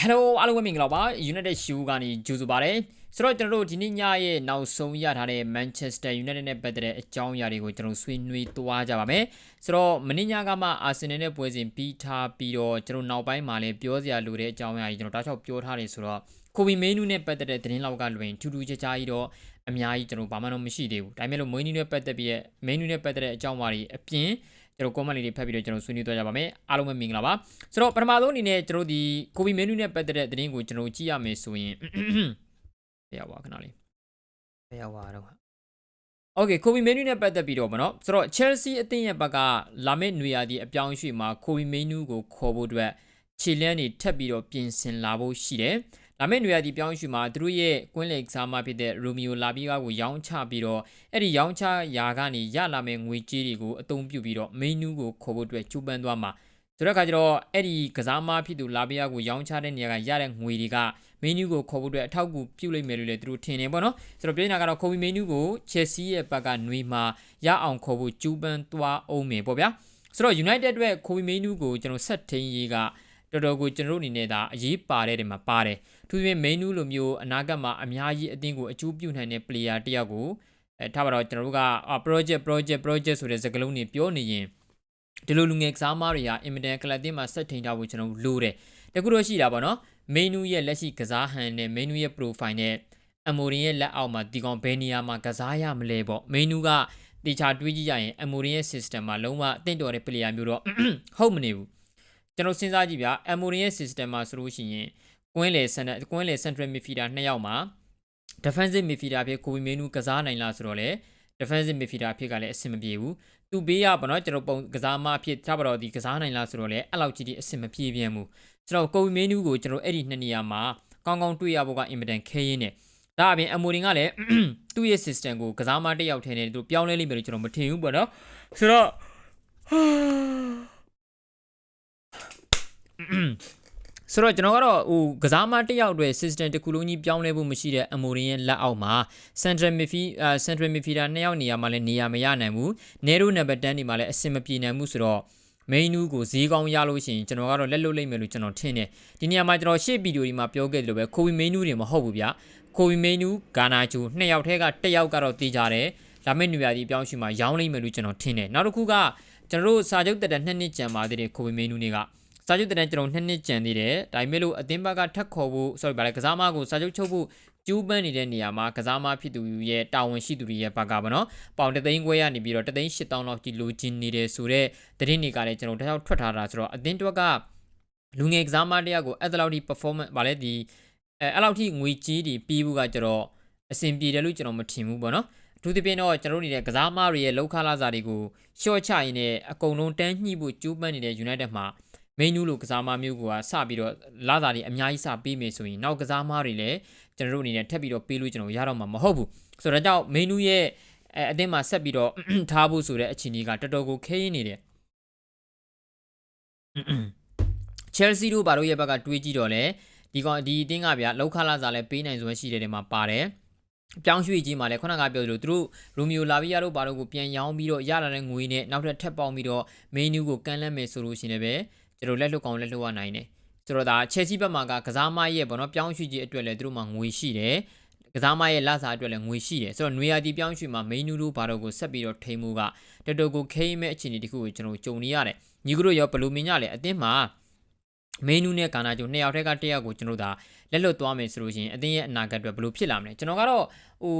Hello အားလုံးပဲမင်္ဂလာပါ United Show ကနေကြိုဆိုပါရစေဆိုတော့ကျွန်တော်တို့ဒီနေ့ညရဲ့နောက်ဆုံးရထားတဲ့ Manchester United နဲ့ပတ်သက်တဲ့အကြောင်းအရာတွေကိုကျွန်တော်ဆွေးနွေးသွားကြပါမယ်ဆိုတော့မနေ့ညကမှ Arsenal နဲ့ပွဲစဉ်ပြီးထားပြီးတော့ကျွန်တော်နောက်ပိုင်းမှာလည်းပြောစရာလိုတဲ့အကြောင်းအရာကြီးကျွန်တော်တောက်လျှောက်ပြောထားတယ်ဆိုတော့ကိုဘီမေနူနဲ့ပတ်သက်တဲ့သတင်းလောက်ကလွင်ထူးထူးခြားခြားကြီးတော့အများကြီးကျွန်တော်ဘာမှတော့မရှိသေးဘူးဒါပေမဲ့လို့မွေးနူနဲ့ပတ်သက်ပြီးရဲ့မင်းနူနဲ့ပတ်သက်တဲ့အကြောင်းအရာတွေအပြင် ကျွန်တော် comment လေးတွေဖတ်ပြီးတော့ကျွန်တော်ဆွေးနွေးသွားကြပါမယ်အားလုံးပဲမင်္ဂလာပါဆိုတော့ပထမဆုံးအနေနဲ့ကျွန်တော်ဒီကိုဘီမင်းနူနဲ့ပတ်သက်တဲ့သတင်းကိုကျွန်တော်ကြည့်ရမယ်ဆိုရင်ဘယ်ရောက်ပါခဏလေးဘယ်ရောက်ပါတော့โอเคကိုဘီမင်းနူနဲ့ပတ်သက်ပြီးတော့ဗောနော်ဆိုတော့ Chelsea အသင်းရဲ့ဘက်ကလာမယ့်နွေရာသီအပြောင်းအရွှေ့မှာကိုဘီမင်းနူကိုခေါ်ဖို့အတွက်ခြေလန်းတွေထပ်ပြီးတော့ပြင်ဆင်လာဖို့ရှိတယ် လာမယ့်နွေရာသီပြောင်းရွှေ့မှာသူတို့ရဲ့ကွင်းလေကစားမဖြစ်တဲ့ရိုမီယိုလာဘီဂါကိုရောင်းချပြီးတော့အဲ့ဒီရောင်းချရာကနေရလာမယ့်ငွေကြေးတွေကိုအသုံးပြုပြီးတော့မင်းနူးကိုခေါ်ဖို့အတွက်ကျူပန်းသွားမှာဆိုတော့အခါကျတော့အဲ့ဒီကစားမဖြစ်သူလာဘီဂါကိုရောင်းချတဲ့နေရာကရတဲ့ငွေတွေကမင်းနူးကိုခေါ်ဖို့အတွက်အထောက်အကူပြုလိမ့်မယ်လို့လည်းသူတို့ထင်နေပေါ့နော်ဆိုတော့ပြောနေတာကတော့ခိုဘီမင်းနူးကိုချက်စီရဲ့ဘက်ကຫນွေမှာရအောင်ခေါ်ဖို့ကျူပန်းသွားအောင်မယ်ပေါ့ဗျာဆိုတော့ United အတွက်ခိုဘီမင်းနူးကိုကျွန်တော်ဆက်ထင်းရေးက တော်တော်ကိုကျွန်တော်တို့အနေနဲ့ဒါအရေးပါတဲ့နေရာမှာပါတယ်သူပြင် main လိုမျိုးအနာဂတ်မှာအများကြီးအသင်းကိုအကျိုးပြုနိုင်တဲ့ player တယောက်ကိုအဲထားပါတော့ကျွန်တော်တို့က project project project ဆိုတဲ့စကားလုံးတွေပြောနေရင်ဒီလိုလူငယ်ကစားမားတွေဟာ Immediate ကလပ်တင်မှာဆက်ထိန်ထားဖို့ကျွန်တော်တို့လိုတယ်တကူတော့ရှိတာပေါ့နော် main ရဲ့လက်ရှိကစားဟန်နဲ့ main ရဲ့ profile နဲ့အမိုရင်ရဲ့လက်အောက်မှာဒီကောင်ဘယ်နေရာမှာကစားရမလဲပေါ့ main ကတေချာတွေးကြည့်ရရင်အမိုရင်ရဲ့ system မှာလုံးဝအသင့်တော်တဲ့ player မျိုးတော့ဟုတ်မနေဘူး ကျွန်တော်စဉ်းစားကြည့်ဗျာအမိုရင်ရဲ့ system မှာဆိုလို့ရှိရင်ကွင်းလေစန်ကွင်းလေ central midfielder နှစ်ယောက်မှာ defensive midfielder ဖြစ်ကိုဝီမင်းနူးကစားနိုင်လားဆိုတော့လေ defensive midfielder ဖြစ်ကလည်းအဆင်မပြေဘူးသူဘေးကပေါ့နော်ကျွန်တော်ပုံကစားမဖြစ်ထားပါတော့ဒီကစားနိုင်လားဆိုတော့လေအဲ့လောက်ကြီးဒီအဆင်မပြေပြန်ဘူးကျွန်တော်ကိုဝီမင်းနူးကိုကျွန်တော်အဲ့ဒီနှစ်နေရာမှာကောင်းကောင်းတွေ့ရဖို့ကအင်မတန်ခဲရင်းနေဒါအပြင်အမိုရင်ကလည်းသူ့ရဲ့ system ကိုကစားမတစ်ယောက်ထဲနဲ့သူပြောင်းလဲလိမ့်မယ်လို့ကျွန်တော်မထင်ဘူးပေါ့နော်ဆိုတော့ ဆိုတော့ကျွန်တော်ကတော့ဟိုကစားမတစ်ယောက်အတွက် system တစ်ခုလုံးကြီးပြောင်းလဲဖို့မရှိတဲ့အမိုရင်ရဲ့လက်အောက်မှာ central midfield အဲ central midfielder နှစ်ယောက်နေရာမှာလည်းနေရာမရနိုင်ဘူး narrow number 10ဒီမှာလည်းအဆင်မပြေနိုင်ဘူးဆိုတော့ main နူးကိုဈေးကောင်းရလို့ရှိရင်ကျွန်တော်ကတော့လက်လွတ်လိုက်မယ်လို့ကျွန်တော်ထင်တယ်ဒီနေရာမှာကျွန်တော်ရှေ့ဗီဒီယိုဒီမှာပြောခဲ့တယ်လို့ပဲကိုဝီ main နူးတွေမဟုတ်ဘူးဗျကိုဝီ main နူးဂါနာဂျူနှစ်ယောက်ထဲကတစ်ယောက်ကတော့တေးကြတယ်လာမယ့်နေရာဒီပြောင်းရှိမှာရောင်းလိုက်မယ်လို့ကျွန်တော်ထင်တယ်နောက်တစ်ခုကကျွန်တော်တို့စာချုပ်တက်တဲ့နှစ်နှစ်ကြံပါသေးတယ်ကိုဝီ main နူးတွေက စာချုပ်တဲ့ကျွန်တော်နှစ်နှစ်ကြံသေးတယ်ဒါပေမဲ့လို့အသင်းဘက်ကထပ်ခေါ်ဖို့ sorry ဗါလဲကစားမကိုစာချုပ်ချုပ်ဖို့ကျူးပန်းနေတဲ့နေရာမှာကစားမဖြစ်သူရဲ့တာဝန်ရှိသူတွေရဲ့ဘက်ကပါနော်ပေါင်တသိန်းခွဲရနေပြီးတော့တသိန်း8000လောက်ကြီးလိုချင်နေတယ်ဆိုတော့သတင်းတွေကလည်းကျွန်တော်တခြားထွက်ထားတာဆိုတော့အသင်းတွက်ကလူငယ်ကစားမတရားကိုအဲ့လောက်ထိ performance ဗါလဲဒီအဲအဲ့လောက်ထိငွေကြီးတွေပြီးဘူးကကျွန်တော်အဆင်ပြေတယ်လို့ကျွန်တော်မထင်ဘူးပေါ့နော်အထူးသဖြင့်တော့ကျွန်တော်တို့နေတဲ့ကစားမတွေရဲ့လောက်ခလာစာတွေကိုရှော့ချရင်းနဲ့အကုန်လုံးတန်းညှိဖို့ကျူးပန်းနေတဲ့ United မှာ မင်းနူးလိုကစားမမျိုးကစပြီးတော့လာစာတွေအများကြီးစပေးမယ်ဆိုရင်နောက်ကစားမတွေလည်းကျွန်တော်တို့အနေနဲ့ထပ်ပြီးတော့ပေးလို့ကျွန်တော်ရတော့မှာမဟုတ်ဘူးဆိုတော့ကြောင့်မင်းနူးရဲ့အဲအတင်းမှာဆက်ပြီးတော့ထားဖို့ဆိုတဲ့အခြေအနေကတော်တော်ကိုခဲရင်းနေတယ် Chelsea တို့ဘာလို့ရဲ့ဘက်ကတွေးကြည့်တော့လဲဒီကောင်ဒီအတင်းကဗျာလောက်ခလာစာလည်းပေးနိုင်စွမ်းရှိတဲ့နေရာမှာပါတယ်ပြောင်းရွှေ့ကြီးမှာလည်းခုနကပြောသလိုသူတို့ရိုမီယိုလာဗီယာတို့ဘာလို့ကိုပြန်ရောင်းပြီးတော့ရလာတဲ့ငွေနဲ့နောက်ထပ်ထပ်ပေါင်းပြီးတော့မင်းနူးကိုကန်လန့်မယ်ဆိုလို့ရှိရင်လည်း ကျွန်တော်လက်လွတ်ကောင်းလက်လွတ်ရနိုင်တယ်ဆိုတော့ဒါချယ်ဆီဘက်မှာကကစားမရဲ့ပေါ့နော်ပြောင်းရွှေ့ကြီးအတွက်လည်းသူတို့မှာငွေရှိတယ်ကစားမရဲ့လစာအတွက်လည်းငွေရှိတယ်ဆိုတော့နွေရာသီပြောင်းရွှေ့မှာ main နူးတို့ဘာတော့ကိုဆက်ပြီးတော့ထိမှုကတော်တော်ကိုခိမ့်မဲ့အခြေအနေတခုကိုကျွန်တော်ကြုံနေရတယ်ညီကတို့ရောဘလူမင်းညလည်းအတင်းမှာ မင်းနူးနဲ့ကာနာကျုံနှစ်ယောက်ထက်ကတစ်ယောက်ကိုကျွန်တော်ဒါလက်လွတ်သွားမယ်ဆိုလို့ရှိရင်အတင်းရဲ့အနာဂတ်အတွက်ဘယ်လိုဖြစ်လာမလဲကျွန်တော်ကတော့ဟို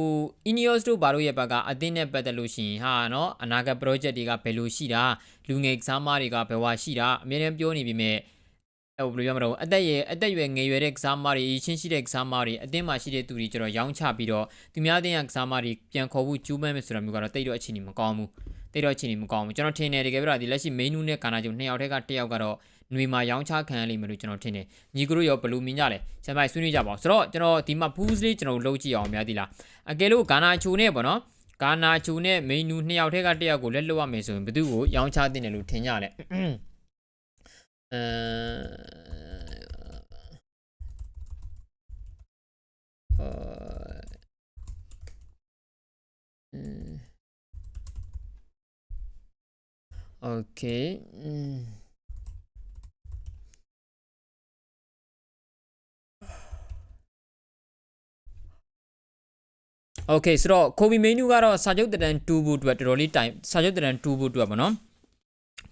Ineos တို့ဘာလို့ရဲ့ဘက်ကအတင်းနဲ့ပတ်သက်လို့ရှိရင်ဟာနော်အနာဂတ် project တွေကဘယ်လိုရှိတာလူငယ်ကစားမတွေကဘယ်ဝါရှိတာအများနဲ့ပြောနေပြီမဲ့ဟိုဘယ်လိုပြောမလို့အသက်ရဲ့အသက်ရွယ်ငယ်ရွယ်တဲ့ကစားမတွေချင်းရှိတဲ့ကစားမတွေအတင်းမှာရှိတဲ့သူတွေကျတော့ရောင်းချပြီးတော့သူများတင်းရကစားမတွေပြန်ခေါ်ဖို့ကျူးပန်းမယ်ဆိုတာမျိုးကတော့တိတ်တော့အခြေအနေမကောင်းဘူးတိတ်တော့အခြေအနေမကောင်းဘူးကျွန်တော်ထင်တယ်တကယ်ပြတော့ဒီလက်ရှိ main နူးနဲ့ကာနာကျုံနှစ်ယောက်တက်ကတစ်ယောက်ကတော့ ຫນွေမှာရောင်းချခံရလိမ့်မယ်လို့ကျွန်တော်ထင်တယ်ညီကတို့ရောဘယ်လိုမြင်ကြလဲဆရာမဆွေးနွေးကြပါဦးဆိုတော့ကျွန်တော်ဒီမှာ boost လေးကျွန်တော်လုပ်ကြည့်အောင်များသီလားအကယ်လို့ဂါနာချူနဲ့ပေါ့နော်ဂါနာချူနဲ့မိန်နူနှစ်ယောက်ထဲကတစ်ယောက်ကိုလက်လွတ်ရမယ်ဆိုရင်ဘယ်သူကိုရောင်းချတင်တယ်လို့ထင်ကြလဲအဲโอเคอืม โอเคဆိုတော့ကိုဘီမင်းနူကတော့စာချုပ်တရန်2ဘူးအတွက်တော်တော်လေးတိုင်စာချုပ်တရန်2ဘူးအတွက်ပေါ့နော်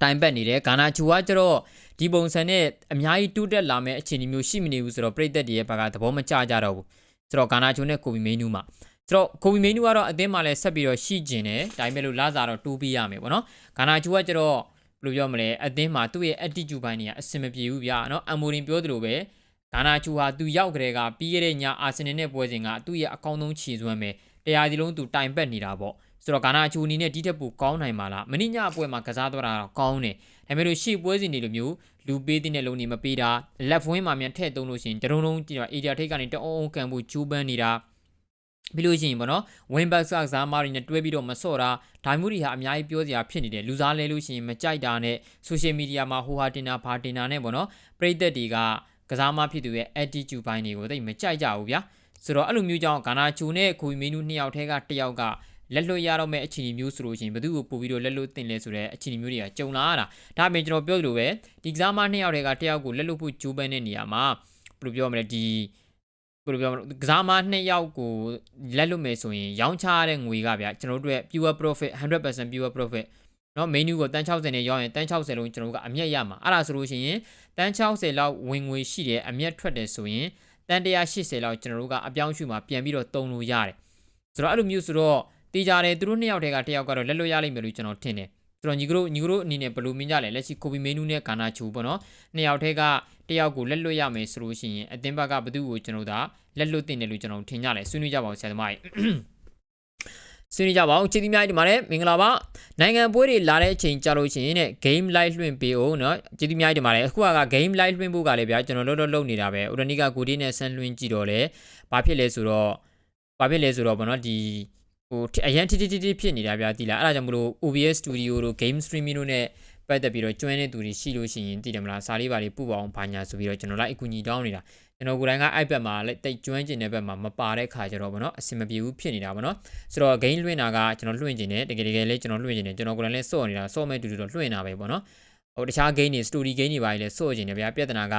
တိုင်ပတ်နေတယ်ဂါနာချူကကျတော့ဒီပုံစံနဲ့အများကြီးတူးတက်လာမဲ့အခြေအနေမျိုးရှိမနေဘူးဆိုတော့ပြည်သက်တွေရဲ့ဘက်ကသဘောမကျကြတော့ဘူးဆိုတော့ဂါနာချူနဲ့ကိုဘီမင်းနူမှာဆိုတော့ကိုဘီမင်းနူကတော့အသင်းမှာလည်းဆက်ပြီးတော့ရှိကျင်တယ်ဒါပေမဲ့လို့လာစားတော့တူးပြရမယ်ပေါ့နော်ဂါနာချူကကျတော့ဘယ်လိုပြောမလဲအသင်းမှာသူ့ရဲ့ attitude ဘိုင်းတွေကအဆင်မပြေဘူးဗျာနော်အမိုရင်ပြောသလိုပဲဂါနာချူဟာသူရောက်ကြတဲ့ကပြီးခဲ့တဲ့ညအာဆင်နယ်နဲ့ပွဲစဉ်ကသူ့ရဲ့အကောင်းဆုံးခြေစွမ်းပဲ တရားဒီလုံးသူတိုင်ပတ်နေတာပေါ့ဆိုတော့ဂါနာချူအနေနဲ့ဒီထက်ပိုကောင်းနိုင်မှာလားမင်းညအပွဲမှာကစားသွားတာတော့ကောင်းတယ်ဒါပေမဲ့လို့ရှေ့ပွဲစဉ်တွေလိုမျိုးလူပေးတဲ့လုံးနေမပေးတာလက်ဖဝင်းမှာမြန်ထည့်သုံးလို့ရှိရင်တရုံလုံးကြည့်တော့အေဒီယာထိတ်ကနေတအုံးအုံးကန်ဖို့ကျူးပန်းနေတာပြီးလို့ရှိရင်ပေါ့နော်ဝင်းဘတ်ဆာကစားမားတွေနဲ့တွဲပြီးတော့မဆော့တာဒါမျိုးတွေဟာအများကြီးပြောစရာဖြစ်နေတယ်လူစားလဲလို့ရှိရင်မကြိုက်တာနဲ့ဆိုရှယ်မီဒီယာမှာဟိုဟာတင်တာဘာတင်တာနဲ့ပေါ့နော်ပရိသတ်တွေကကစားမားဖြစ်သူရဲ့ attitude ဘိုင်းတွေကိုသိမကြိုက်ကြဘူးဗျာ ဆိုတော့အဲ့လိုမျိုးကြောင့်ဂါနာချိုနဲ့ကိုမီနူနှစ်ယောက်ထဲကတစ်ယောက်ကလက်လွတ်ရတော့မဲ့အခြေအနေမျိုးဆိုလို့ရှိရင်ဘသူ့ကိုပို့ပြီးတော့လက်လွတ်တင်လဲဆိုတဲ့အခြေအနေမျိုးတွေကကြုံလာရတာဒါအပြင်ကျွန်တော်ပြောသလိုပဲဒီကစားမနှစ်ယောက်ထဲကတစ်ယောက်ကိုလက်လွတ်ဖို့ကြိုးပမ်းတဲ့နေရာမှာဘယ်လိုပြောမလဲဒီဘယ်လိုပြောမလဲကစားမနှစ်ယောက်ကိုလက်လွတ်မယ်ဆိုရင်ရောင်းချရတဲ့ငွေကဗျကျွန်တော်တို့ရဲ့ pure profit 100% pure profit နော် menu ကိုတန်း60နဲ့ရောင်းရင်တန်း60လုံးကျွန်တော်တို့ကအမြတ်ရမှာအဲ့ဒါဆိုလို့ရှိရင်တန်း60လောက်ဝင်ငွေရှိတယ်အမြတ်ထွက်တယ်ဆိုရင် တန်း180လောက်ကျွန်တော်တို့ကအပြောင်းရွှေ့မှာပြန်ပြီးတော့တုံလို့ရတယ်ဆိုတော့အဲ့လိုမျိုးဆိုတော့တေးကြတယ်သူတို့နှစ်ယောက်တည်းကတစ်ယောက်ကတော့လက်လွတ်ရလိမ့်မယ်လို့ကျွန်တော်ထင်တယ်ဆိုတော့ညီကတို့ညီကတို့အနေနဲ့ဘယ်လိုမြင်ကြလဲလက်ရှိကိုဘီမင်းနူးနဲ့ဂါနာချူပေါ့နော်နှစ်ယောက်တည်းကတစ်ယောက်ကိုလက်လွတ်ရမယ်ဆိုလို့ရှိရင်အသင်းဘက်ကဘသူ့ကိုကျွန်တော်တို့ကလက်လွတ်တင်တယ်လို့ကျွန်တော်ထင်ကြတယ်ဆွေးနွေးကြပါဦးဆရာသမားကြီး ဆွေးနွေးကြပါအောင်ချစ်သီးများဒီမှာလည်းမင်္ဂလာပါနိုင်ငံပွဲတွေလာတဲ့အချိန်ကြာလို့ရှိရင်တဲ့ game live လွှင့်ပေးအောင်เนาะချစ်သီးများဒီမှာလည်းအခုက game live လွှင့်ဖို့ကလည်းဗျာကျွန်တော်လောလောလုပ်နေတာပဲဥဒနီကကိုဒီနဲ့ဆန်လွှင့်ကြည့်တော့လေဘာဖြစ်လဲဆိုတော့ဘာဖြစ်လဲဆိုတော့ဗောနော်ဒီဟိုအရန်တိတိတိဖြစ်နေတာဗျာဒီလားအဲ့ဒါကြောင့်မလို့ OBS Studio တို့ Game Streaming တို့ ਨੇ ပတ်သက်ပြီးတော့ကျွမ်းတဲ့သူတွေရှိလို့ရှိရင်တည်တယ်မလားစာလေးပါလေးပို့ပါအောင်ဘာညာဆိုပြီးတော့ကျွန်တော်လိုက်အကူအညီတောင်းနေတာကျွန်တော်ကိုယ်တိုင်က iPad မှာလက်တိတ်ကျွမ်းကျင်တဲ့ဘက်မှာမပါတဲ့ခါကျတော့ဗောနော်အဆင်မပြေဘူးဖြစ်နေတာဗောနော်ဆိုတော့ game လွှင့်တာကကျွန်တော်လွှင့်ကျင်တယ်တကယ်တကယ်လေးကျွန်တော်လွှင့်ကျင်တယ်ကျွန်တော်ကိုယ်တိုင်လည်းစော့နေတာစော့မဲ့တူတူတော့လွှင့်တာပဲဗောနော်ဟိုတခြား game တွေ story game တွေပါလေစော့ကျင်တယ်ဗျာပြဿနာက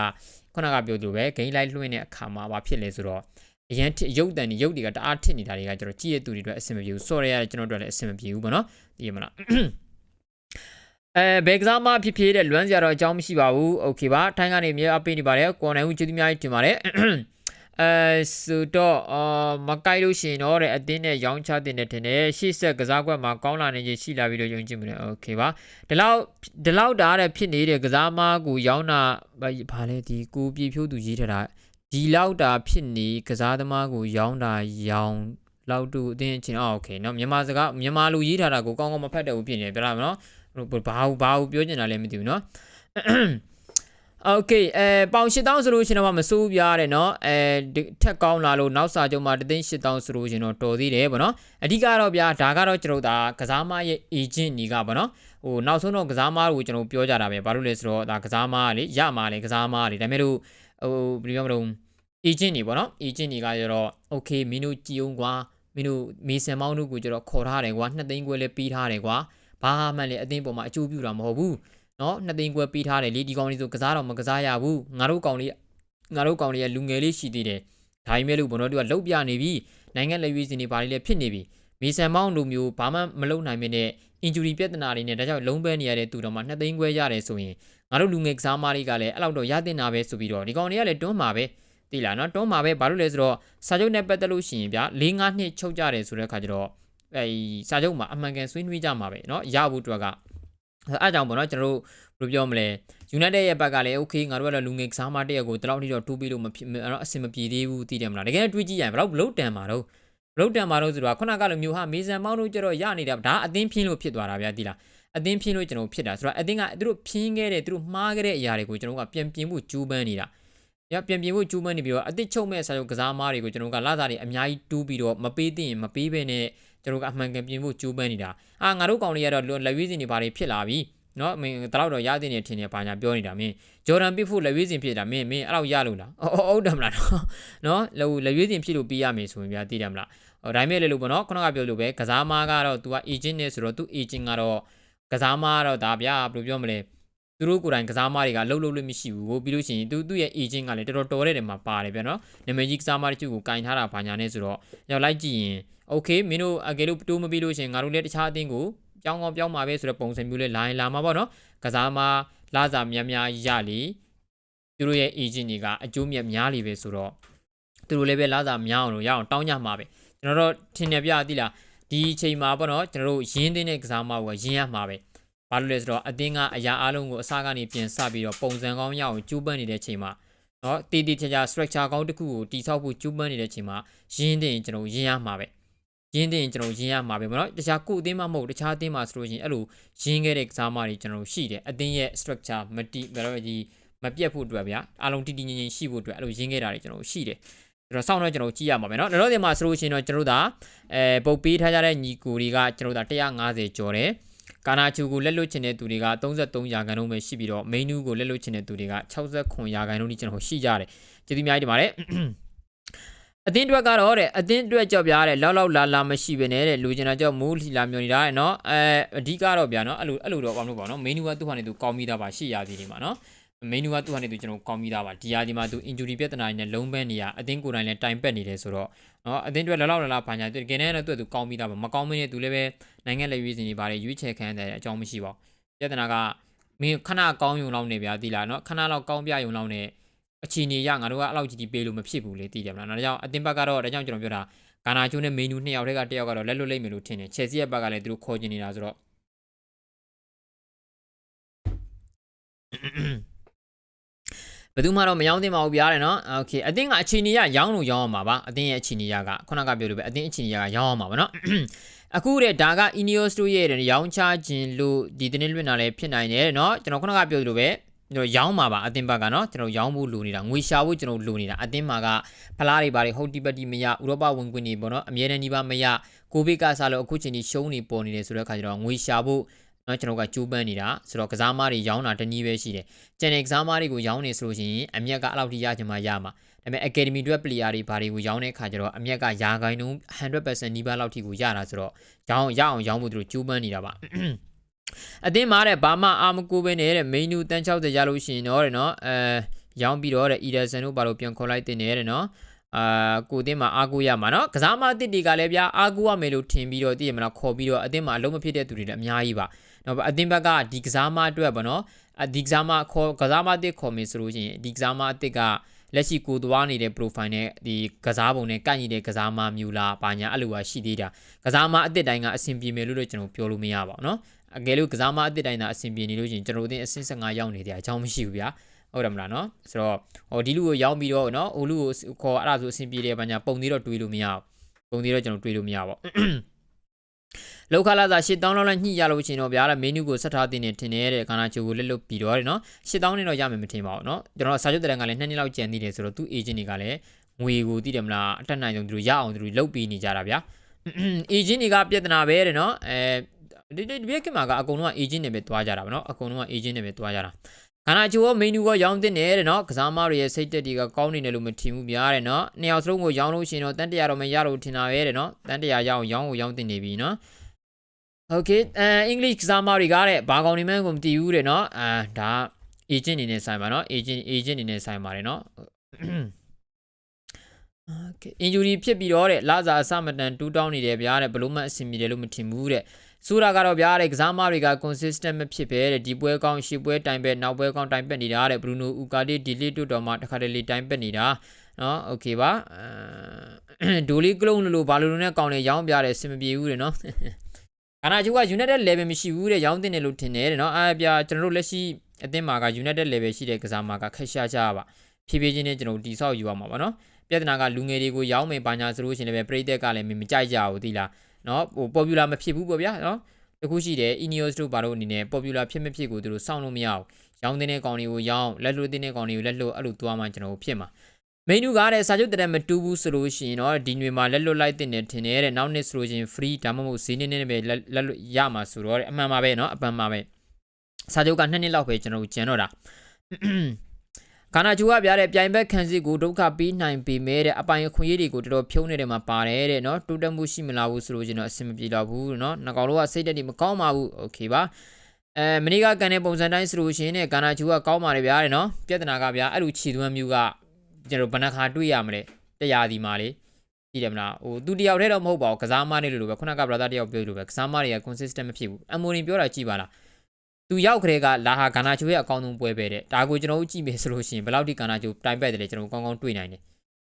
ခုနကပြောသလိုပဲ game live လွှင့်တဲ့အခါမှာဘာဖြစ်လဲဆိုတော့အရန်ရုပ်တန်တွေရုပ်တွေကတအားထစ်နေတာတွေကကျွန်တော်ကြည့်ရတဲ့သူတွေအတွက်အဆင်မပြေဘူးစော့ရရကျွန်တော်တို့လည်းအဆင်မပြေဘူးဗောနော်သိရမလား အဲဘယ်ကစားမှဖြစ်ဖြစ်တဲ့လွမ်းစရာတော့အကြောင်းမရှိပါဘူးโอเคပါထိုင်းကနေမြေအပ်ပေးနေပါတယ်ကွန်နိုင်ဦးကျေးဇူးများတင်ပါတယ်အဲဆိုတော့အာမကိုက်လို့ရှိရင်တော့တဲ့အတင်းနဲ့ရောင်းချတင်နေတယ်တဲ့ရှေ့ဆက်ကစားကွက်မှာကောင်းလာနေခြင်းရှိလာပြီးတော့ယုံကြည်မှုနဲ့โอเคပါဒီလောက်ဒီလောက်တားတဲ့ဖြစ်နေတဲ့ကစားမားကိုရောင်းတာဘာလဲဒီကိုပြေဖြိုးသူရေးထားတာဒီလောက်တာဖြစ်နေကစားသမားကိုရောင်းတာရောင်းလောက်တူအတင်းချင်းအော်โอเคเนาะမြန်မာစကားမြန်မာလူရေးထားတာကိုကောင်းကောင်းမဖတ်တဲ့ဘူးဖြစ်နေပြလားမနော် ဘာဘာဘာပြောချင်တာလဲမသိဘူးเนาะโอเคအဲပေါင်8000ဆိုလို့ရှင်တော့မစိုးပြားတယ်เนาะအဲထက်ကောင်းလာလို့နောက်စာချုပ်မှာတသိန်း8000ဆိုလို့ရှင်တော့တော်သေးတယ်ဗောနော်အဓိကတော့ဗျာဒါကတော့ကျွန်တော်ဒါကစားမရဲ့ agent ညီကဗောနော်ဟိုနောက်ဆုံးတော့ကစားမကိုကျွန်တော်ပြောကြတာပဲဘာလို့လဲဆိုတော့ဒါကစားမလေရမှာလေကစားမလေဒါပေမဲ့လို့ဟိုဘယ်လိုပြောမလို့ agent ညီဗောနော် agent ညီကကျတော့ okay မင်းတို့ကြည်အောင်ကွာမင်းတို့မေဆန်မောင်းတို့ကိုကျတော့ခေါ်ထားတယ်ကွာ2သိန်းခွဲလဲပေးထားတယ်ကွာ ဘာမှလည်းအသင်းပေါ်မှာအကျိုးပြုတာမဟုတ်ဘူးနော်နှစ်သိန်းခွဲပေးထားတယ်လေဒီကောင်လေးဆိုကစားတော့မကစားရဘူးငါတို့ကောင်လေးငါတို့ကောင်လေးကလူငယ်လေးရှိသေးတယ်ဒါပေမဲ့လို့ဘွန်တော်တို့ကလုတ်ပြနေပြီနိုင်ငံလက်ရွေးစင်တွေဘာတွေလဲဖြစ်နေပြီမေဆန်မောင်းလိုမျိုးဘာမှမလုပ်နိုင်မင်းနဲ့ injury ပြဿနာတွေနဲ့ဒါကြောင့်လုံးပဲနေရတဲ့သူတော်မှနှစ်သိန်းခွဲရတယ်ဆိုရင်ငါတို့လူငယ်ကစားမတွေကလည်းအဲ့လောက်တော့ရတင်တာပဲဆိုပြီးတော့ဒီကောင်တွေကလည်းတွန်းမှာပဲသိလားနော်တွန်းမှာပဲဘာလို့လဲဆိုတော့စာချုပ်နဲ့ပတ်သက်လို့ရှိရင်ဗျာ၄၅နှစ်ချုပ်ကြတယ်ဆိုတဲ့အခါကျတော့ အဲစာချုပ်မှာအမှန်ကန်ဆွေးနွေးကြမှာပဲเนาะရဖို့အတွက်ကအဲအကြောင်းပေါ့เนาะကျွန်တော်တို့ဘယ်လိုပြောမလဲ United ရဲ့ဘက်ကလည်း okay ငါတို့ကတော့လူငယ်ကစားမတရက်ကိုတလောက်ထိတော့တိုးပြီးလို့မဖြစ်တော့အဆင်မပြေသေးဘူးသိတယ်မလားတကယ်တွေးကြည့်ရင်ဘယ်လောက်ဘလို့တန်မှာတော့ဘလို့တန်မှာတော့ဆိုတော့ခုနကလိုမျိုးဟာမေဇန်မောင်းတို့ကျတော့ရနေတာဒါအသင်းဖြင်းလို့ဖြစ်သွားတာဗျာသိလားအသင်းဖြင်းလို့ကျွန်တော်ဖြစ်တာဆိုတော့အသင်းကသူတို့ဖြင်းခဲ့တဲ့သူတို့မှားခဲ့တဲ့အရာတွေကိုကျွန်တော်ကပြန်ပြင်ဖို့ကြိုးပမ်းနေတာရပြန်ပြင်ဖို့ကြိုးပမ်းနေပြီးတော့အသစ်ချုပ်မဲ့စာချုပ်ကစားမားတွေကိုကျွန်တော်ကလာစားတွေအများကြီးတူးပြီးတော့မပေးသင့်ရင်မပေးဘဲနဲ့ ကျွန်တော်ကအမှန်ကန်ပြင်ဖို့ကြိုးပမ်းနေတာအာငါတို့ကောင်လေးကတော့လက်ရွေးစင်တွေဘာတွေဖြစ်လာပြီနော်မင်းတလောက်တော့ရတဲ့နေထင်နေပါညာပြောနေတာမင်းဂျော်ဒန်ပစ်ဖို့လက်ရွေးစင်ဖြစ်တာမင်းမင်းအဲ့လောက်ရလို့လားအော်ဟုတ်တယ်မလားနော်နော်လက်ရွေးစင်ဖြစ်လို့ပြီးရမယ်ဆိုရင်ဗျာသိတယ်မလားဟိုဒါပေမဲ့လေလို့ပေါ့နော်ခုနကပြောလို့ပဲကစားမားကတော့ तू က agent နဲ့ဆိုတော့ तू agent ကတော့ကစားမားတော့ဒါဗျာဘယ်လိုပြောမလဲသူတို့ကိုယ်တိုင်ကစားမားတွေကလှုပ်လှုပ်လို့မရှိဘူးပြီးလို့ရှိရင်သူသူ့ရဲ့ agent ကလည်းတော်တော်တော်တဲ့နေမှာပါတယ်ဗျာနော်နာမည်ကြီးကစားမားတချို့ကိုကင်ထားတာဘာညာနဲ့ဆိုတော့ရောက်လိုက်ကြည့်ရင် โอเคမင်းတို့အကယ်လို့တိုးမပြီးလို့ရှရင်ငါတို့လည်းတခြားအသင်းကိုပြောင်းကောင်းပြောင်းမှာပဲဆိုတဲ့ပုံစံမျိုးလေးလာရင်လာမှာပေါ့နော်ကစားမှာလာစာများများရလေသူတို့ရဲ့ agent တွေကအကျိုးမြတ်များလေပဲဆိုတော့သူတို့လည်းပဲလာစာများအောင်လို့ရအောင်တောင်းကြမှာပဲကျွန်တော်တို့ထင်နေပြသိလားဒီအချိန်မှာပေါ့နော်ကျွန်တော်တို့ရင်းတင်းတဲ့ကစားမကိုရင်းရမှာပဲဘာလို့လဲဆိုတော့အသင်းကအရာအလုံးကိုအစကနေပြင်ဆပြီးတော့ပုံစံကောင်းရအောင်ကျူးပန်းနေတဲ့အချိန်မှာနော်တည်တည်ချာချာ structure ကောင်းတစ်ခုကိုတိဆောက်ဖို့ကျူးပန်းနေတဲ့အချိန်မှာရင်းတင်းကျွန်တော်ရင်းရမှာပဲ ရင်းတင်းကျွန်တော်ရင်းရမှာပဲပေါ့နော်တခြားကိုအသင်းမှမဟုတ်တခြားအသင်းမှဆိုလို့ရှိရင်အဲ့လိုရင်းခဲ့တဲ့ကစားမတွေကျွန်တော်ရှိတယ်အသင်းရဲ့ structure မတိဘယ်လိုဒီမပြတ်ဖို့အတွက်ဗျာအားလုံးတည်တည်ငြိမ်ငြိမ်ရှိဖို့အတွက်အဲ့လိုရင်းခဲ့တာတွေကျွန်တော်ရှိတယ်ကျွန်တော်စောင့်တော့ကျွန်တော်ကြည့်ရမှာပဲเนาะတော့ဒီမှာဆိုလို့ရှိရင်တော့ကျွန်တော်တို့ဒါအဲပုတ်ပေးထားကြတဲ့ညီကိုတွေကကျွန်တော်တို့ဒါ150ကျော်တယ်ကာနာချူကိုလက်လွတ်ချင်တဲ့သူတွေက33ရာခိုင်နှုန်းပဲရှိပြီးတော့ main ကိုလက်လွတ်ချင်တဲ့သူတွေက69ရာခိုင်နှုန်းကြီးကျွန်တော်ရှိကြတယ်ကျေးဇူးအများကြီးတင်ပါတယ် အသင်းအတွက်ကတော့တဲ့အသင်းအတွက်ကြောက်ပြားတဲ့လောက်လောက်လာလာမရှိပဲနဲ့တဲ့လူကျင်တာကြောက်မူးလီလာမျိုးနေတာတဲ့နော်အဲအဓိကတော့ဗျာနော်အဲ့လိုအဲ့လိုတော့ဘာလို့ပေါ့နော်မင်းနူကသူ့ဟာနေသူကောင်းပြီးသားပါရှေ့ရသည်ဒီမှာနော်မင်းနူကသူ့ဟာနေသူကျွန်တော်ကောင်းပြီးသားပါဒီဟာဒီမှာသူ injury ပြဿနာတွေနဲ့လုံးပန်းနေရအသင်းကိုယ်တိုင်လည်းတိုင်ပက်နေတယ်ဆိုတော့နော်အသင်းအတွက်လောက်လောက်လာလာဘာညာသူတကယ်နဲ့တော့သူ့သူကောင်းပြီးသားပါမကောင်းမင်းနဲ့သူလည်းပဲနိုင်ငံလက်ရွေးစင်နေပါတယ်ရွေးချယ်ခံရတဲ့အကြောင်းမရှိပါဘူးပြဿနာကမင်းခဏကောင်းယုံလောက်နေဗျာဒီလားနော်ခဏလောက်ကောင်းပြယုံလောက်နေ အချီနေရငါတို့ကအဲ့လောက်ကြီးကြီးပေးလို့မဖြစ်ဘူးလေသိတယ်မလားဒါကြောင့်အတင်းဘက်ကတော့ဒါကြောင့်ကျွန်တော်ပြောတာဂါနာချိုးနဲ့မေနူနှစ်ယောက်တည်းကတယောက်ကတော့လက်လွတ်လိုက်မယ်လို့ထင်တယ်ချယ်ဆီရဲ့ဘက်ကလည်းသူတို့ခေါ်ကျင်နေတာဆိုတော့ဘယ်သူမှတော့မယောင်းသင့်ပါဘူးဗျာတဲ့နော်โอเคအတင်းကအချီနေရရောင်းလို့ရောင်းအောင်ပါပါအတင်းရဲ့အချီနေရကခုနကပြောလို့ပဲအတင်းအချီနေရကရောင်းအောင်ပါဗောနော်အခုတဲ့ဒါက Ineos တို့ရဲ့ရောင်းချခြင်းလို့ဒီတင်းလွင့်တာလည်းဖြစ်နိုင်တယ်เนาะကျွန်တော်ခုနကပြောသလိုပဲ ကျွန်တော်ရောင်းမှာပါအတင်းဘက်ကနော်ကျွန်တော်ရောင်းဖို့လိုနေတာငွေရှာဖို့ကျွန်တော်လိုနေတာအတင်းမှာကဖလားတွေပါတယ်ဟုတ်တိပတ်တိမရဥရောပဝင်ခွင့်တွေပေါ့နော်အမြဲတမ်းဒီပါမရကိုဗစ်ကစားလို့အခုချိန်ထိရှုံးနေပေါ်နေတယ်ဆိုတဲ့အခါကျတော့ငွေရှာဖို့နော်ကျွန်တော်ကကြိုးပမ်းနေတာဆိုတော့ကစားမားတွေရောင်းတာတနည်းပဲရှိတယ်။ကျန်တဲ့ကစားမားတွေကိုရောင်းနေဆိုလို့ရှိရင်အမြက်ကအဲ့လောက်ထိရချင်မှရမှာ။ဒါပေမဲ့ Academy တွက် player တွေဘာတွေကိုရောင်းတဲ့အခါကျတော့အမြက်ကရာခိုင်နှုန်း100%နီးပါးလောက်ထိကိုရတာဆိုတော့ရောင်းရအောင်ရောင်းဖို့သူတို့ကြိုးပမ်းနေတာပါ။ အတင်းမာတဲ့ဘာမှအာမကိုပဲနေတဲ့ main တန်း60ရလို့ရှိရင်တော့တဲ့နော်အဲရောင်းပြီးတော့တဲ့ Ederson တို့ဘာလို့ပြန်ခေါ်လိုက်တင်နေတဲ့နော်အာကိုတင်းမှာအာကိုရမှာနော်ကစားမအစ်တီကလည်းဗျာအာကိုရမယ်လို့ထင်ပြီးတော့သိရမလားခေါ်ပြီးတော့အတင်းမှာအလုံးမဖြစ်တဲ့သူတွေလည်းအများကြီးပါနော်အတင်းဘက်ကဒီကစားမအတွက်ပေါ့နော်ဒီကစားမခေါ်ကစားမအစ်ခေါ်မယ်ဆိုလို့ရှိရင်ဒီကစားမအစ်ကလက်ရှိကိုသွားနေတဲ့ profile နဲ့ဒီကစားပုံနဲ့ကန့်ညီတဲ့ကစားမမျိုးလားဘာညာအဲ့လိုပါရှိသေးတာကစားမအစ်တိုင်းကအဆင်ပြေမယ်လို့တော့ကျွန်တော်ပြောလို့မရပါဘူးနော် အကယ်လို့ကစားမအစ်စ်တိုင်းသာအဆင်ပြေနေလို့ရှိရင်ကျွန်တော်တို့အဆင့်15ရောက်နေတဲ့အကြောင်းမရှိဘူးဗျာဟုတ်တယ်မလားနော်ဆိုတော့ဟိုဒီလူကိုရောင်းပြီးတော့နော်ဟိုလူကိုခေါ်အဲ့ဒါဆိုအဆင်ပြေတယ်ဘာညာပုံသေးတော့တွေးလို့မရဘူးပုံသေးတော့ကျွန်တော်တွေးလို့မရပါဘူးလောက်ခလာသာ8000လောက်နဲ့ညှိရလို့ချင်းတော့ဗျာတဲ့မင်းနူးကိုဆက်ထားတင်နေထင်နေတဲ့ခန္ဓာချိုကိုလက်လွတ်ပြီးတော့တယ်နော်8000နဲ့တော့ရမယ်မထင်ပါဘူးနော်ကျွန်တော်စာချုပ်တရံကလည်း2နှစ်လောက်ကြံသေးတယ်ဆိုတော့သူ့ agent တွေကလည်းငွေကိုသိတယ်မလားအတက်နိုင်ဆုံးသူတို့ရအောင်သူတို့လုပ်ပြီးနေကြတာဗျာ agent တွေကပြဿနာပဲတဲ့နော်အဲ ဒီဒီဘက်ကမှာကအကုန်လုံးက agent တွေပဲတွားကြတာဗောနော်အကုန်လုံးက agent တွေပဲတွားကြတာခန္ဓာချိုရောမင်းနူရောရောင်းတင်တယ်တဲ့နော်ကစားမတွေရဲ့စိတ်တက်တွေကကောင်းနေတယ်လို့မထင်ဘူးဗျာတဲ့နော်နှစ်ယောက်စလုံးကိုရောင်းလို့ရှိရင်တော့တန်တရာတော့မရတော့ထင်တာပဲတဲ့နော်တန်တရာရအောင်ရောင်းကိုရောင်းတင်နေပြီနော်โอเคအဲအင်္ဂလိပ်ကစားမတွေကတဲ့ဘာကောင်နေမှန်းကိုမသိဘူးတဲ့နော်အာဒါ agent အနေနဲ့ဆိုင်ပါနော် agent agent အနေနဲ့ဆိုင်ပါတယ်နော်โอเค injury ဖြစ်ပြီးတော့တဲ့လာစာအစမတန်တူးတောင်းနေတယ်ဗျာတဲ့ဘလို့မှအဆင်ပြေတယ်လို့မထင်ဘူးတဲ့ ဆိုတာကတော့ဗျာတဲ့ကစားမတွေက consistent မဖြစ်ပဲတဲ့ဒီပွဲကောင်းရှစ်ပွဲတိုင်ပဲနောက်ပွဲကောင်းတိုင်ပက်နေတာတဲ့ဘရူနိုဦးကာတီဒီလီတို့တော်မှတခါတလေတိုင်ပက်နေတာနော်โอเคပါဒိုလီကလုံးလို့ဘာလို့လဲကောင်းလေရောင်းပြတယ်စင်မပြေဘူးတဲ့နော်ကာနာကျူက United level မရှိဘူးတဲ့ရောင်းတင်တယ်လို့ထင်တယ်တဲ့နော်အားပြကျွန်တော်တို့လက်ရှိအသင်းမှာက United level ရှိတဲ့ကစားမကခက်ရှားရှားပါဖြည်းဖြည်းချင်းနဲ့ကျွန်တော်တိဆောက်ယူရမှာပါနော်ပြဿနာကလူငယ်တွေကိုရောင်းမယ်ဘာညာဆိုလို့ရှိရင်လည်းပရိသတ်ကလည်းမကြိုက်ကြဘူးသီလား နော်ဟို popular မဖြစ်ဘူးပေါ့ဗျာနော်တခုရှိတယ် Ineos တို့ဘာလို့အနေနဲ့ popular ဖြစ်မဖြစ်ကိုသူတို့စောင့်လို့မရဘူးရောင်းတဲ့ကောင်တွေကိုရောင်းလက်လွတ်တဲ့ကောင်တွေကိုလက်လွတ်အဲ့လိုသွားမှကျွန်တော်ဖြစ်မှာမင်းတို့ကတဲ့စာချုပ်တရက်မတူဘူးဆိုလို့ရှိရင်တော့ဒီညွေမှာလက်လွတ်လိုက်တဲ့ထင်နေတဲ့နောက်နှစ်ဆိုလို့ရှိရင် free ဒါမှမဟုတ်ဈေးနည်းနည်းပဲလက်လွတ်ရမှာဆိုတော့အမှန်ပါပဲเนาะအပန်ပါပဲစာချုပ်ကနှစ်နှစ်လောက်ပဲကျွန်တော်ကျန်တော့တာ ကာနာချူကပြတဲ့ပြိုင်ဘက်ခံစစ်ကိုဒုက္ခပေးနိုင်ပေမဲ့တဲ့အပိုင်အခွင့်အရေးတွေကိုတော်တော်ဖြုံးနေတယ်မှာပါတယ်တဲ့နော်တိုးတက်မှုရှိမလားဘူးဆိုလို့ကျွန်တော်အဆင်မပြေတော့ဘူးနော်ငကောင်တို့ကစိတ်တက်နေမကောင်းပါဘူးโอเคပါအဲမနေ့ကကန်တဲ့ပုံစံတိုင်းဆိုလို့ရှိရင်ねကာနာချူကကောင်းပါတယ်ဗျာတဲ့နော်ပြဿနာကဗျာအဲ့လိုခြေသွမ်းမျိုးကကျွန်တော်ဘဏ္ဍခါတွေ့ရမလဲတရားဒီမှာလေ ကြည့်တယ်မလားဟိုသူတယောက်တည်းတော့မဟုတ်ပါဘူးကစားမနေလို့လို့ပဲခုနက brother တယောက်ပြောလို့ပဲကစားမတွေက consistent မဖြစ်ဘူးအမိုရင်ပြောတာကြည့်ပါလား သူရောက်ခရဲကလာဟာဂါနာချိုရဲ့အကောင်းဆုံးပွဲပဲတဲ့ဒါကိုကျွန်တော်တို့ကြည့်မယ်ဆိုလို့ရှိရင်ဘယ်လောက်ထိဂါနာချိုတိုင်ပတ်တယ်လဲကျွန်တော်တို့ကောင်းကောင်းတွေ့နိုင်တယ်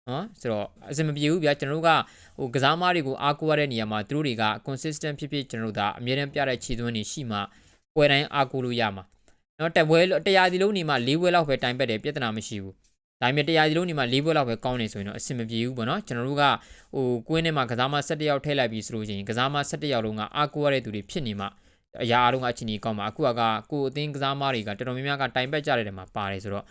နော်ဆိုတော့အစင်မပြေဘူးဗျာကျွန်တော်တို့ကဟိုကစားမတွေကိုအားကိုးရတဲ့နေရာမှာသူတို့တွေက consistent ဖြစ်ဖြစ်ကျွန်တော်တို့ဒါအမြဲတမ်းပြတဲ့ခြေသွင်းတွေရှိမှပွဲတိုင်းအားကိုးလို့ရမှာနော်တပွဲတရားစီလုံးနေမှာ၄ပွဲလောက်ပဲတိုင်ပတ်တယ်ပြဿနာမရှိဘူးဒါပေမဲ့တရားစီလုံးနေမှာ၄ပွဲလောက်ပဲကောင်းနေဆိုရင်တော့အဆင်မပြေဘူးပေါ့နော်ကျွန်တော်တို့ကဟိုကွင်းထဲမှာကစားမ၁၁ယောက်ထည့်လိုက်ပြီးဆိုလို့ရှိရင်ကစားမ၁၁ယောက်လုံးကအားကိုးရတဲ့သူတွေဖြစ်နေမှာ အရာအားလုံးကအချင်းကြီးကောင်းမှာအခုကကိုအသင်းကစားမတွေကတော်တော်များများကတိုင်ပတ်ကြတဲ့နေရာမှာပါတယ်ဆိုတော့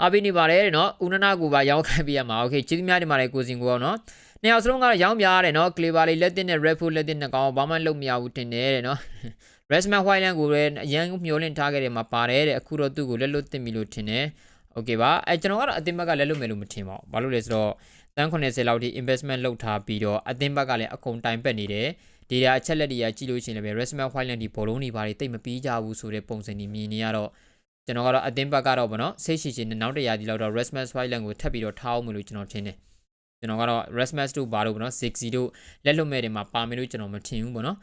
အားပေးနေပါတယ်တဲ့နော်ဦးနနာကိုပါရောင်းခိုင်းပေးရမှာโอเคကျေးဇူးများတင်ပါတယ်ကိုစင်ကိုအောင်နော်နှစ်ယောက်စလုံးကတော့ရောင်းပြားတယ်နော်ကလီပါလေးလက်တင်နဲ့ red foot လက်တင်နဲ့ကောင်းဘာမှလုပ်မရဘူးတင်တယ်တဲ့နော် Resman Whiteland ကိုလည်းအရန်မျောလင့်ထားခဲ့တယ်မှာပါတယ်တဲ့အခုတော့သူ့ကိုလက်လွတ်တင်ပြီလို့ထင်တယ်โอเคပါအဲကျွန်တော်ကတော့အသင်းဘက်ကလက်လွတ်မယ်လို့မထင်ပါဘူးဘာလို့လဲဆိုတော့တန်း80လောက်ထိ investment လုပ်ထားပြီးတော့အသင်းဘက်ကလည်းအကုန်တိုင်ပတ်နေတယ် ဒီကအချက်လက်တွေကကြည့်လို့ရှိရင်လည်း Resman Whiteland ဒီဘောလုံးတွေဘာတွေတိတ်မပြီးကြဘူးဆိုတဲ့ပုံစံကြီးမြင်နေရတော့ကျွန်တော်ကတော့အသင်းဘက်ကတော့ဗောနော်စိတ်ရှိရှိနဲ့နောက်တရာဒီလောက်တော့ Rasmus Whiteland ကိုထပ်ပြီးတော့ထားအောင်မလို့ကျွန်တော်ထင်တယ်ကျွန်တော်ကတော့ Rasmus တို့ဘာလို့ဗောနော်60တို့လက်လွတ်မဲ့တွေမှာပါမယ်လို့ကျွန်တော်မထင်ဘူးဗောနော်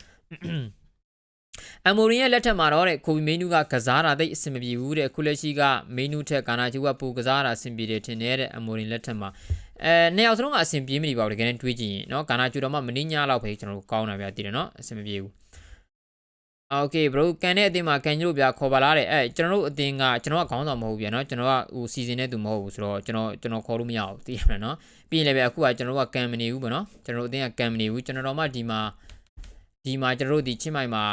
အမိုရီရဲ့လက်ထက်မှာတော့တဲ့ကိုဘီမင်းနူကကစားတာတိတ်အဆင်မပြေဘူးတဲ့ခုလက်ရှိကမင်းနူထက်ကာနာချူကပိုကစားတာအဆင်ပြေတယ်ထင်တယ်တဲ့အမိုရီလက်ထက်မှာ အဲနှစ်ယောက်စလုံးကအဆင်ပြေမနေပါဘူးတကယ်တမ်းတွေးကြည့်ရင်เนาะကာနာချူတော့မှမင်းညလောက်ပဲကျွန်တော်တို့ကောင်းတာဗျာတည်တယ်เนาะအဆင်မပြေဘူးโอเค bro ကန်တဲ့အတင်းမှာကန်ကြီးတို့ဗျာခေါ်ပါလားတဲ့အဲကျွန်တော်တို့အတင်းကကျွန်တော်ကခေါင်းဆောင်မဟုတ်ဘူးဗျာเนาะကျွန်တော်ကဟိုစီစဉ်တဲ့သူမဟုတ်ဘူးဆိုတော့ကျွန်တော်ကျွန်တော်ခေါ်လို့မရဘူးသိရမလားเนาะပြီးရင်လည်းဗျအခုကကျွန်တော်တို့ကကန်မနေဘူးပေါ့เนาะကျွန်တော်တို့အတင်းကကန်မနေဘူးကျွန်တော်တို့မှဒီမှာဒီမှာကျွန်တော်တို့ဒီချင်းမိုင်မှာ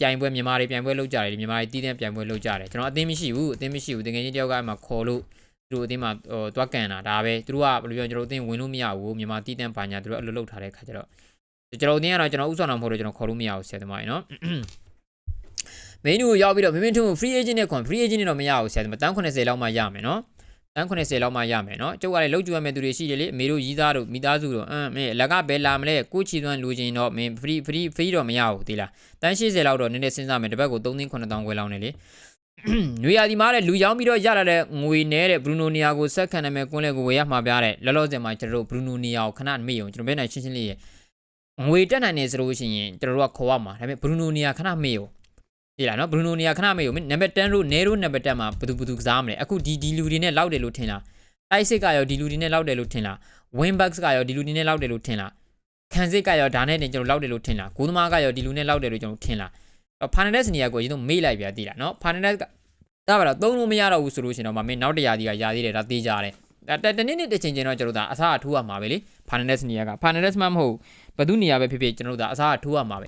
ပြိုင်ပွဲမြန်မာတွေပြိုင်ပွဲလုပ်ကြတယ်ဒီမြန်မာတွေတီးတဲ့ပြိုင်ပွဲလုပ်ကြတယ်ကျွန်တော်အတင်းမရှိဘူးအတင်းမရှိဘူးတကယ်ချင်းတယောက်ကမှခေါ်လို့ သူတို့အသင်းမှာဟိုတွားကန်တာဒါပဲသူတို့ကဘယ်လိုပြောကျွန်တော်တို့အသင်းဝင်လို့မရဘူးမြန်မာတီးတန့်ဘာညာသူတို့အလုပ်လုပ်ထားတဲ့ခါကျတော့ကျွန်တော်အသင်းကတော့ကျွန်တော်ဥဆောင်တာမဟုတ်တော့ကျွန်တော်ခေါ်လို့မရဘူးဆရာသမားရေနော်မင်းတို့ရောက်ပြီးတော့မင်းမင်းတို့ free agent နဲ့ခွန် free agent နဲ့တော့မရဘူးဆရာသမားတန်း80လောက်မှရမယ်နော်တန်း80လောက်မှရမယ်နော်ကျုပ်ကလည်းလောက်ကျွမ်းမဲ့သူတွေရှိတယ်လေအမေတို့ရီးသားတို့မိသားစုတို့အမ်မင်းအလကဘယ်လာမလဲကိုချီသွန်းလူချင်းတော့မင်း free free free တော့မရဘူးသေးလားတန်း80လောက်တော့နည်းနည်းစဉ်းစားမယ်တစ်ပတ်ကို3000 9000ခွဲလောက်နေလေ နွေရာဒီမှာလည်းလူရောင်းပြီးတော့ရလာတဲ့ငွေနဲ့တဲ့ဘရူနိုနီယာကိုဆက်ခံရမယ်ကွန်းလေကိုဝယ်ရမှာပြတဲ့လောလောဆယ်မှာကျွန်တော်တို့ဘရူနိုနီယာကိုခဏမေ့အောင်ကျွန်တော်ဘယ်နိုင်ရှင်းရှင်းလေးရငွေတက်နိုင်နေဆိုလို့ရှိရင်ကျွန်တော်တို့ကခေါ်ရမှာဒါပေမဲ့ဘရူနိုနီယာခဏမေ့အောင်ဒီလားနော်ဘရူနိုနီယာခဏမေးကိုနံပါတ်10လို့နဲလို့နံပါတ်10မှာဘယ်သူဘယ်သူကစားမလဲအခုဒီဒီလူတွေနဲ့လောက်တယ်လို့ထင်လားတိုက်စစ်ကရောဒီလူတွေနဲ့လောက်တယ်လို့ထင်လားဝင်းဘတ်စ်ကရောဒီလူတွေနဲ့လောက်တယ်လို့ထင်လားခန်စစ်ကရောဒါနဲ့တင်ကျွန်တော်လောက်တယ်လို့ထင်လားဂိုးသမားကရောဒီလူနဲ့လောက်တယ်လို့ကျွန်တော်ထင်လား ဖာနက်ဒက်စ်နေရာကိုအရင်ဆုံးမေ့လိုက်ပြတည်လားနော်ဖာနက်ဒက်ကဒါပါတော့သုံးလို့မရတော့ဘူးဆိုလို့ရှင်တော့မမင်းနောက်တရာဒီကယာသေးတယ်ဒါသေးကြတယ်တတနေ့နေ့တစ်ချိန်ချင်းတော့ကျွန်တော်ဒါအစားအထူးရမှာပဲလေဖာနက်ဒက်စ်နေရာကဖာနက်ဒက်စ်မှမဟုတ်ဘယ်သူနေရာပဲဖြစ်ဖြစ်ကျွန်တော်ဒါအစားအထူးရမှာပဲ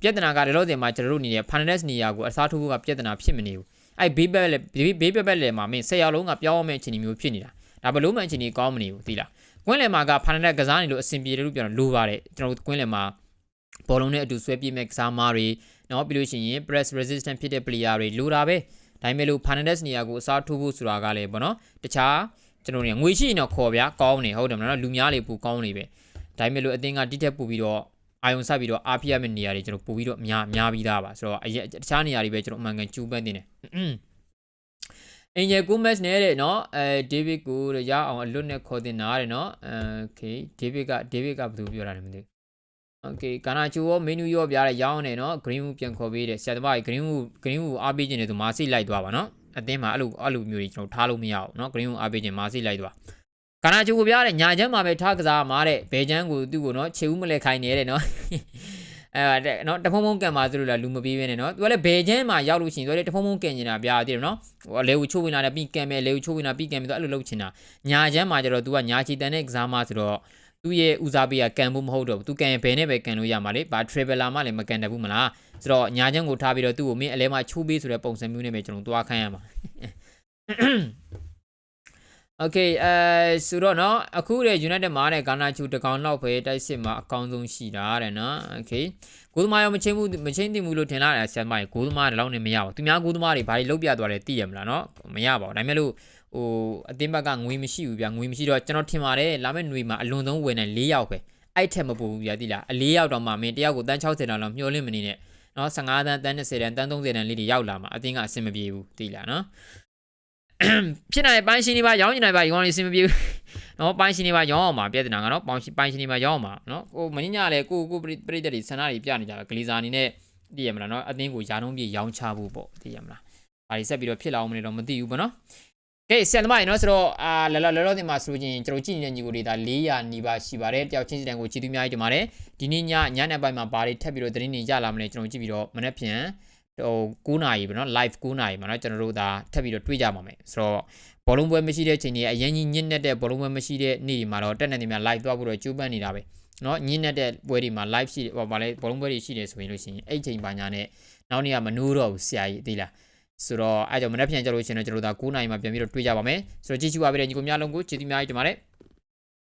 ပြဿနာကလည်းလို့တင်မှာကျွန်တော်တို့အနေနဲ့ Finance နေရာကိုအစားထိုးဖို့ကပြဿနာဖြစ်မနေဘူးအဲ့ဘေးဘက်လည်းဘေးဘက်ဘက်လည်းမှာမင်း၁၀ရောက်လုံးကပြောင်းရမယ့်အခြေအနေမျိုးဖြစ်နေတာဒါဘလို့မှအခြေအနေကောင်းမနေဘူးသိလားကွင်းလယ်မှာက Finance ကစားနေလို့အဆင်ပြေတယ်လို့ပြောတော့လိုပါတယ်ကျွန်တော်တို့ကွင်းလယ်မှာ ဘောလုံးနဲ့အတူဆွဲပြေးမဲ့ကစားမားတွေနော်ပြီးလို့ရှိရင် press resistant ဖြစ်တဲ့ player တွေလိုတာပဲဒါပေမဲ့လို့ Finance နေရာကိုအစားထိုးဖို့ဆိုတာကလည်းပေါ့နော်တခြားကျွန်တော်တို့ငွေရှိရင်တော့ခေါ်ဗျာကောင်းနေဟုတ်တယ်မလားလူများလေးပူကောင်းနေပဲဒါပေမဲ့လို့အတင်းကတိတက်ပူပြီးတော့အာယုံဆက်ပြီးတော့အားပြရမယ့်နေရာတွေကျွန်တော်ပို့ပြီးတော့များများပြီးသားပါဆိုတော့အရင်တခြားနေရာတွေပဲကျွန်တော်အမှန်ကန်ကျူးပန်းတင်တယ်အင်ဂျယ်ကိုမက်စ်နဲ့တဲ့နော်အဲဒေးဗစ်ကိုရအောင်အလွတ်နဲ့ခေါ်တင်တာတဲ့နော်โอเคဒေးဗစ်ကဒေးဗစ်ကဘယ်သူပြောတာလဲမသိဘူး โอเคကာနာချူရောမင်းနူရောပြားတဲ့ရောင်းနေနော် green wood ပြန်ခေါ်ပေးတယ်ဆရာသမားကြီး green wood green wood အားပေးခြင်းတယ်ဆိုမာစီလိုက်သွားပါနော်အတင်းမှာအဲ့လိုအဲ့လိုမျိုးကြီးကျွန်တော်ထားလို့မရဘူးနော် green wood အားပေးခြင်းမာစီလိုက်သွားကနာချူကိုပြားတဲ့ညာချမ်းမှာပဲထားကစားမှာတဲ့ဘဲချမ်းကိုသူ့ကိုနော်ခြေဦးမလဲခိုင်းနေတဲ့နော်အဲနော်တဖုံဖုံကန်ပါသူတို့လည်းလူမပြေးပဲနဲ့နော်သူကလည်းဘဲချမ်းမှာရောက်လို့ရှိရင်သူကလည်းတဖုံဖုံကန်နေတာပြားသေးတယ်နော်ဟိုအလေကိုချိုးဝင်လာတယ်ပြီးကန်မယ်လေကိုချိုးဝင်လာပြီးကန်မယ်သူအဲ့လိုလုပ်ချင်တာညာချမ်းမှာကျတော့သူကညာချီတန်တဲ့ကစားမှာဆိုတော့ သူ့ရဲ့ဦးစားပေးကကန်ဖို့မဟုတ်တော့ဘူးသူကန်ရင်ဘယ်နဲ့ပဲကန်လို့ရမှာလေဘာ traveler မှလည်းမကန်တတ်ဘူးမလားဆိုတော့ညာချမ်းကိုထားပြီးတော့သူ့ကိုမင်းအလဲမှာချိုးပေးဆိုတဲ့ပုံစံမျိုးနဲ့ပဲကျွန်တော်သွားခိုင်းရမှာโอเคအဲဆိုတော့เนาะအခုတဲ့ United မှာတဲ့ဂါနာချူတကောင်လောက်ပဲတိုက်စစ်မှာအကောင်းဆုံးရှိတာတဲ့เนาะโอเคဂိုးသမားရောမချင်းဘူးမချင်းသိမှုလို့ထင်လာတယ်ဆရာမကြီးဂိုးသမားတော့နဲ့မရပါဘူးသူများဂိုးသမားတွေဘာတွေလုပ်ပြသွားတယ်သိရမလားเนาะမရပါဘူးဒါပေမဲ့လို့ ဟိုအသင်းဘက်ကငွေမရှိဘူးဗျငွေမရှိတော့ကျွန်တော်ထင်ပါတယ်လာမယ့်ຫນွေမှာအလွန်ဆုံးဝင်တဲ့၄ယောက်ပဲအဲ့ထက်မပိုဘူးဗျတိလားအ၄ယောက်တော့မှမင်းတယောက်ကိုတန်း60တောင်လောက်မျောလင့်မနေနဲ့နော်15တန်းတန်း20တန်းတန်း30တန်းလေးတွေရောက်လာမှာအသင်းကအဆင်မပြေဘူးတိလားနော်ဖြစ်နိုင်ပိုင်းရှင်နေပါရောင်းနေနိုင်ပါဒီကောင်လေးအဆင်မပြေဘူးနော်ပိုင်းရှင်နေပါရောင်းအောင်ပါပြဿနာကနော်ပိုင်းပိုင်းရှင်နေပါရောင်းအောင်ပါနော်ဟိုမင်းညလည်းကိုကိုပြိတ္တတွေဆန္ဒတွေပြနေကြတာဂလီဇာအနေနဲ့သိရမလားနော်အသင်းကိုယာနှုံးပြေရောင်းချဖို့ပေါ့သိရမလားဘာတွေဆက်ပြီးတော့ဖြစ်လာအောင်မလဲတော့မသိဘူးပေါ့နော် ကဲဆန်သမားရေနော်ဆိုတော့အာလောလောလောလောဒီမှာဆိုရင်ကျွန်တော်ကြည့်နေတဲ့ညီကိုဒေတာ400နီးပါးရှိပါတယ်တယောက်ချင်းစီတန်ကိုချီးသူများကြီးတင်ပါတယ်ဒီနေ့ညညနေပိုင်းမှာဘာတွေထပ်ပြီးတော့သတင်းတွေရလာမလဲကျွန်တော်ကြည့်ပြီးတော့မနေ့ဖြန်ဟို9နာရီပေါ့နော် live 9နာရီမှာနော်ကျွန်တော်တို့ဒါထပ်ပြီးတော့တွေ့ကြပါမယ်ဆိုတော့ဘောလုံးပွဲမရှိတဲ့ချိန်တွေအရင်ကြီးညစ်နေတဲ့ဘောလုံးပွဲမရှိတဲ့နေ့တွေမှာတော့တက်နေတယ်များ live သွားဖို့တော့ကြိုးပမ်းနေတာပဲနော်ညစ်နေတဲ့ပွဲတွေမှာ live ရှိဟောဗာလဲဘောလုံးပွဲတွေရှိတယ်ဆိုရင်လို့ရှိရင်အဲ့ချိန်ပါညာနဲ့နောက်နေ့ကမနိုးတော့ဘူးဆရာကြီးသိလား ဆိုတော့အဲ့ကြောင့်မနေ့ပြန်ကြလို့ရှိရင်တော့ကျွန်တော်တို့ဒါ9နိုင်မှာပြန်ပြီးတော့တွေ့ကြပါမယ်ဆိုတော့ကြည့်ချူပါပြီတဲ့ညီကိုများလုံးကိုကျေးဇူးများကြီးတင်ပါတယ်